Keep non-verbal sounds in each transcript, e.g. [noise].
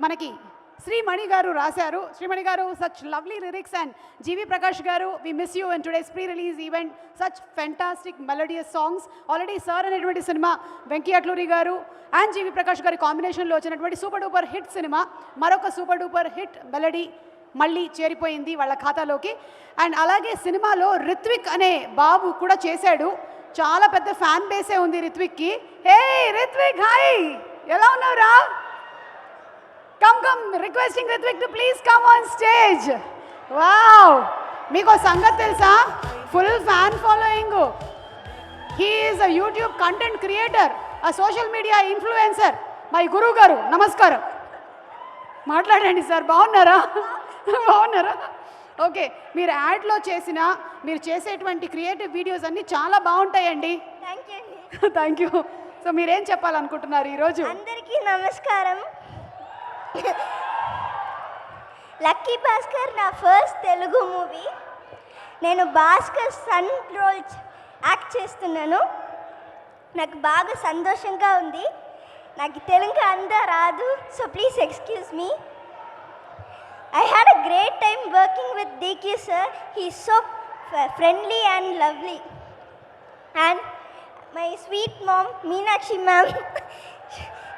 మనకి శ్రీమణి గారు రాశారు. శ్రీమణి గారు such lovely lyrics and GV Prakash గారు we miss you and today's pre release event such fantastic melodious songs already Sir అనేటువంటి cinema Venky Atluri గారు అండ్ జీవి ప్రకాష్ గారి కాంబినేషన్లో వచ్చినటువంటి సూపర్ డూపర్ హిట్ సినిమా మరొక సూపర్ డూపర్ హిట్ మెలడీ మళ్ళీ చేరిపోయింది వాళ్ళ ఖాతాలోకి. అండ్ అలాగే సినిమాలో రిత్విక్ అనే బాబు కూడా చేశాడు. చాలా పెద్ద ఫ్యాన్ బేసే ఉంది రిత్విక్కి. హే రిత్విక్ హాయ్ ఎలా ఉన్నావురా? Come come requesting Ritvik to please come on stage wow మీకు సంగతి తెలుసా? Full fan following he is a YouTube content creator ఆ సోషల్ మీడియా ఇన్ఫ్లుయెన్సర్ మై గురువు గారు నమస్కారం మాట్లాడండి సార్ బాగున్నారా? బాగున్నారా? ఓకే మీరు యాడ్లో చేసిన మీరు చేసేటువంటి క్రియేటివ్ వీడియోస్ అన్నీ చాలా బాగుంటాయండి. థ్యాంక్ యూ అండి. థ్యాంక్ యూ సో మీరేం చెప్పాలనుకుంటున్నారు ఈరోజు? అందరికీ నమస్కారం. లక్కీ భాస్కర్ నా ఫస్ట్ తెలుగు మూవీ. నేను భాస్కర్ సన్ రోల్ యాక్ట్ చేస్తున్నాను. నాకు బాగా సంతోషంగా ఉంది. నాకు తెలుగు అంతా రాదు. So please excuse me. I had a great time working with DQ sir he so friendly and lovely and my sweet mom Meenakshi ma'am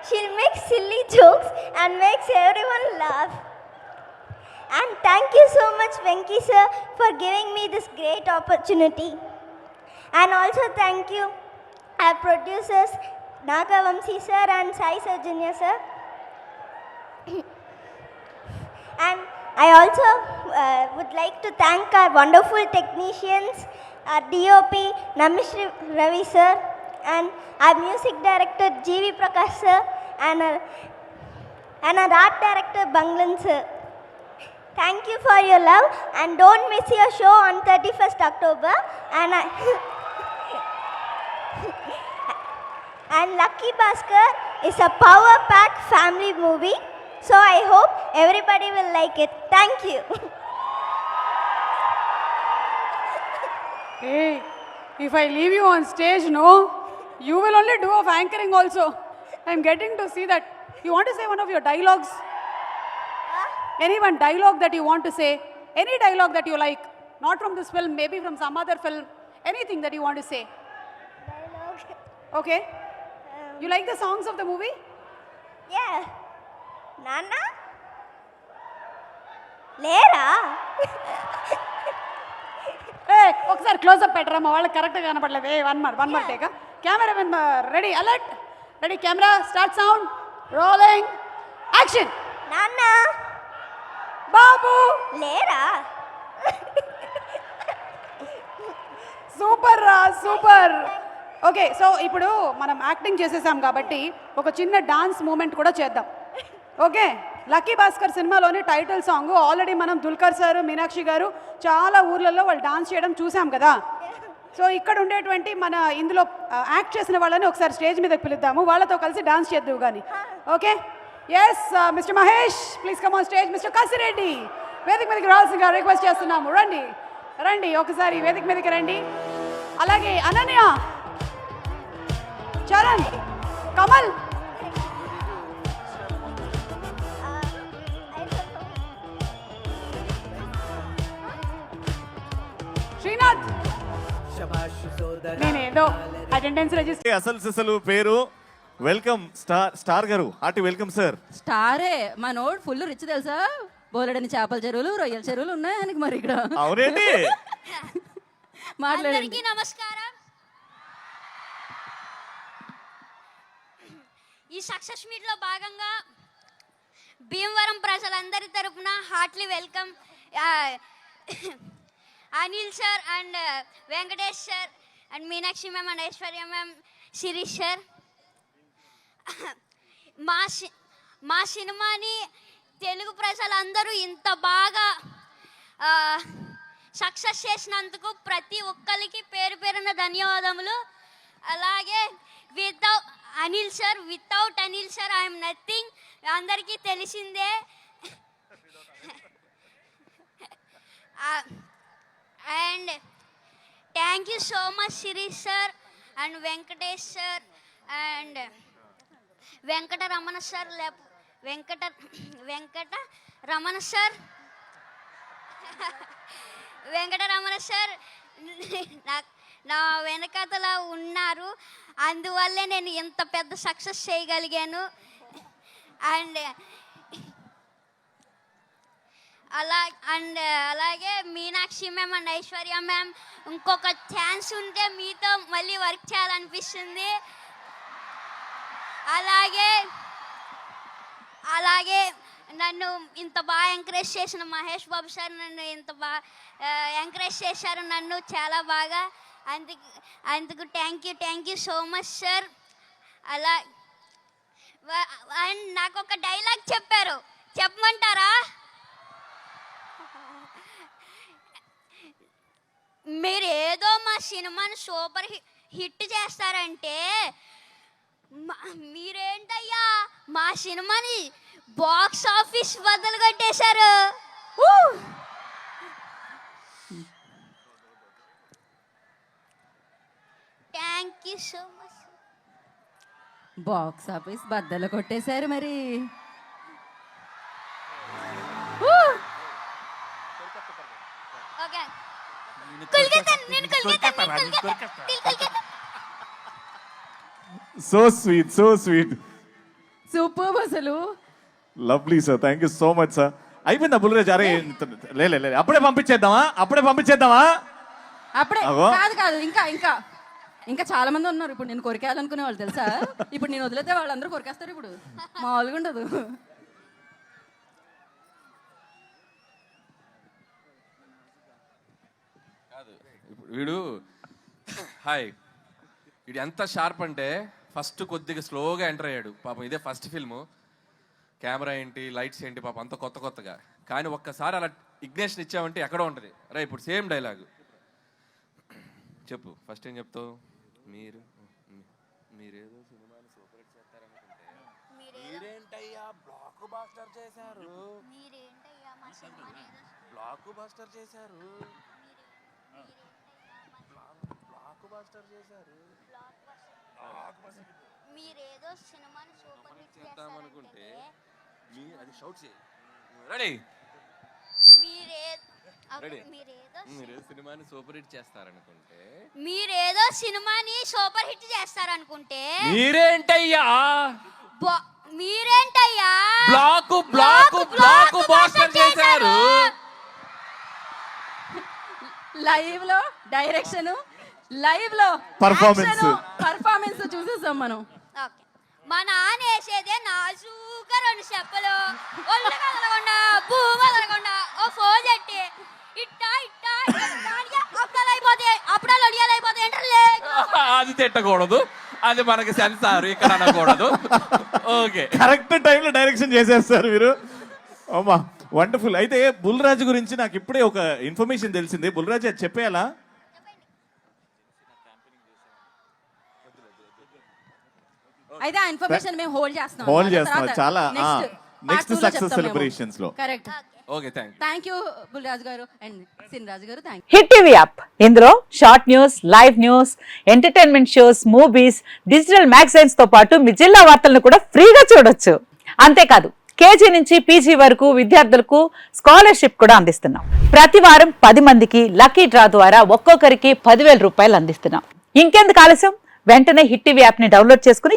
she'll make silly jokes and makes everyone laugh and thank you so much Venki sir for giving me this great opportunity and also thank you our producers Nagavamsi sir and Sai Sajanya sir [coughs] and I also uh, would like to thank our wonderful technicians, our DOP Namishri Ravi sir, and our music director G.V. Prakash sir, and our, and our art director Banglan sir. Thank you for your love and don't miss your show on 31st October. And I [laughs] and Lucky Bhaskar is a power pack family movie. So I hope everybody will like it. Thank you. Hey, if I leave you on stage, no, you will only do of anchoring also. I'm getting to see that. You want to say one of your dialogues? Any one dialogue that you want to say? Any dialogue that you like? Not from this film, maybe from some other film. Anything that you want to say? Okay. You like the songs of the movie? yeah. Nana? లేరా ఏ ఒకసారి close up పెట్టరా మా వాళ్ళకి కరెక్ట్గా కనపడలేదు ఏ one more one more take camera men ready alert Ready camera start sound rolling action నాన్న. బాబు. లేరా? సూపర్ రా సూపర్. ఓకే సో ఇప్పుడు మనం యాక్టింగ్ చేసేసాం కాబట్టి ఒక చిన్న డాన్స్ మూమెంట్ కూడా చేద్దాం. ఓకే లక్కీ భాస్కర్ సినిమాలోని టైటిల్ సాంగ్ ఆల్రెడీ మనం దుల్కర్ సార్ మీనాక్షి గారు చాలా ఊర్లలో వాళ్ళు డాన్స్ చేయడం చూసాం కదా. సో ఇక్కడ ఉండేటువంటి మన ఇందులో యాక్ట్ చేసిన వాళ్ళని ఒకసారి స్టేజ్ మీద పిలుద్దాము. వాళ్ళతో కలిసి డాన్స్ చేద్దాం కానీ okay yes mister Mahesh please come on stage mister Kasireddy వేదిక మీదకి రావాల్సిందిగా రిక్వెస్ట్ చేస్తున్నాము. రండి. రండి ఒకసారి వేదిక మీదకి రండి. అలాగే అనన్య చరణ్ కమల్. శ్రీనాథ్. నేనేదో అటెండెన్స్ రిజిస్టర్ ఏ అసలు సిసలు పేరు వెల్కమ్ స్టార్ స్టార్ గారు. Hearty welcome sir. స్టారే మా నోడ్ ఫుల్ రిచ్ తెలుసా? బోలెడని చేపల చెరువులు రొయ్యల చెరువులు ఉన్నాయి ఆయనకి మరి ఇక్కడ. అవునేంటి మాట్లాడండి. అందరికీ నమస్కారం. ఈ సక్సెస్ మీట్లో భాగంగా భీమవరం ప్రజలందరి తరపున heartly welcome. Anil sir and uh, Venkatesh sir and Meenakshi ma'am and Aishwarya ma'am Shirish sir. మా సి- మా సినిమాని తెలుగు ప్రజలందరూ ఇంత బాగా సక్సెస్ చేసినందుకు ప్రతి ఒక్కరికి పేరు పేరున ధన్యవాదములు. అలాగే without Anil sir without Anil sir I'm nothing అందరికీ తెలిసిందే. Thank you so much Shirish sir and Venkatesh sir and Venkataramana sir లేక వెంకట వెంకట రమణ సార్ వెంకటరమణ సార్ నా నా ఉన్నారు. అందువల్లే నేను ఇంత పెద్ద సక్సెస్ చేయగలిగాను. [laughs] అండ్ అలా అండ్ అలాగే Meenakshi ma'am and Aishwarya ma'am ఇంకొక ఛాన్స్ ఉంటే మీతో మళ్ళీ వర్క్ చేయాలనిపిస్తుంది. అలాగే అలాగే నన్ను ఇంత బాగా ఎంకరేజ్ చేసిన మహేష్ బాబు సార్ నన్ను ఇంత బాగా ఎంకరేజ్ చేశారు నన్ను చాలా బాగా. అందుకు అందుకు thank you thank you so much sir అలా అండ్ నాకు ఒక డైలాగ్ చెప్పారు. చెప్పమంటారా? మీరు ఏదో మా సినిమాని సూపర్ హిట్ చేస్తారంటే మీరేంటయ్యా? మా సినిమాని బాక్స్ ఆఫీస్ బద్దలు కొట్టేశారు! Thank you so much. Box office బద్దలు కొట్టేశారు మరి. Okay. So sweet so sweet super అసలు. Lovely sir thank you so much sir అయిపోయిందా బుల్రాజ్ అరే లే లే, లే అప్పుడే పంపించేద్దామా? అప్పుడే పంపించేద్దామా? అప్పుడే. కాదు కాదు. ఇంకా ఇంకా. ఇంకా చాలా మంది ఉన్నారు. ఇప్పుడు నేను కొరికేయాలనుకునే వాళ్ళు తెలుసా? ఇప్పుడు నేను వదిలేతే వాళ్ళందరూ కొరికేస్తారు ఇప్పుడు. మామూలుగా ఉండదు. వీడు హాయ్. వీడు ఎంత షార్ప్ అంటే ఫస్ట్ కొద్దిగా స్లోగా ఎంటర్ అయ్యాడు. పాపం ఇదే ఫస్ట్ ఫిల్ము. కెమెరా ఏంటి లైట్స్ ఏంటి పాపం అంత కొత్త కొత్తగా. కానీ ఒక్కసారి అలా ఇగ్నేషన్ ఇచ్చామంటే ఎక్కడో ఉంటుంది. రే ఇప్పుడు సేమ్ డైలాగ్. చెప్పు ఫస్ట్ ఏం చెప్తావు? మీరు మీరేదో సినిమాని సూపర్ హిట్ చేస్తారనుకుంటే మీరేంటయ్యా బ్లాక్ బాస్టర్ చేశారు బ్లాక్ బాస్టర్ చేశారు? బాస్టర్ చేశారు. మీరేదో సినిమాని సూపర్ హిట్ చేద్దామనుకుంటే చేస్తారనుకుంటే మీ అది షౌట్ చేయి. రెడీ మీరే Ready? మీరేదో మీరు సినిమాని సూపర్ హిట్ చేస్తారనుకుంటే మీరేదో సినిమాని సూపర్ హిట్ చేస్తారనుకుంటే మీరేంటయ్యా? మీరేంటయ్యా? బ్లాక్ బ్లాక్ బ్లాక్ బాస్టర్ చేశారు. లైవ్లో డైరెక్షన్ లైవ్లో Performance. పర్ఫార్మెన్స్ చూసేసాం మనం. ఓకే. మా నాన్న వేసేదే నాజూగా రెండు చెప్పలు. ఒళ్ళు కదలకుండా భూమి కదలకుండా ఓ ఫోన్ చెట్టి ఇట్టా ఇట్టా అప్పుడాలు అయిపోతాయి అప్పుడాలు ఒడియాలు అయిపోతాయి అది తిట్టకూడదు. అది మనకి సెన్సార్ ఇక్కడ అనకూడదు. ఓకే. కరెక్ట్ టైంలో డైరెక్షన్ చేసేస్తారు మీరు. అమ్మా వండర్ఫుల్ అయితే బుల్రాజ్ గురించి నాకు ఇప్పుడే ఒక ఇన్ఫర్మేషన్ తెలిసింది. బుల్రాజ్ అది చెప్పేయాలా? అయితే ఆ ఇన్ఫర్మేషన్ మేము హోల్డ్ చేస్తున్నాం. Hold చేస్తున్నాం. చాలా, ఆ, next success celebrations లో. Correct okay thank thank you Bulraj గారు అండ్ సిన్ రాజు గారు థ్యాంక్ హిట్ టీవీ యాప్ ఇందులో short news live news entertainment shows movies digital మ్యాగజైన్స్తో పాటు మీ జిల్లా వార్తలను కూడా ఫ్రీగా చూడొచ్చు. అంతేకాదు కేజీ నుంచి పీజీ వరకు విద్యార్థులకు స్కాలర్షిప్ కూడా అందిస్తున్నాం. ప్రతి వారం పది మందికి లక్కీ డ్రా ద్వారా ఒక్కొక్కరికి పదివేల రూపాయలు అందిస్తున్నాం. ఇంకెందుకు ఆలస్యం? వెంటనే హిట్ టీవీ యాప్ని డౌన్లోడ్ చేసుకుని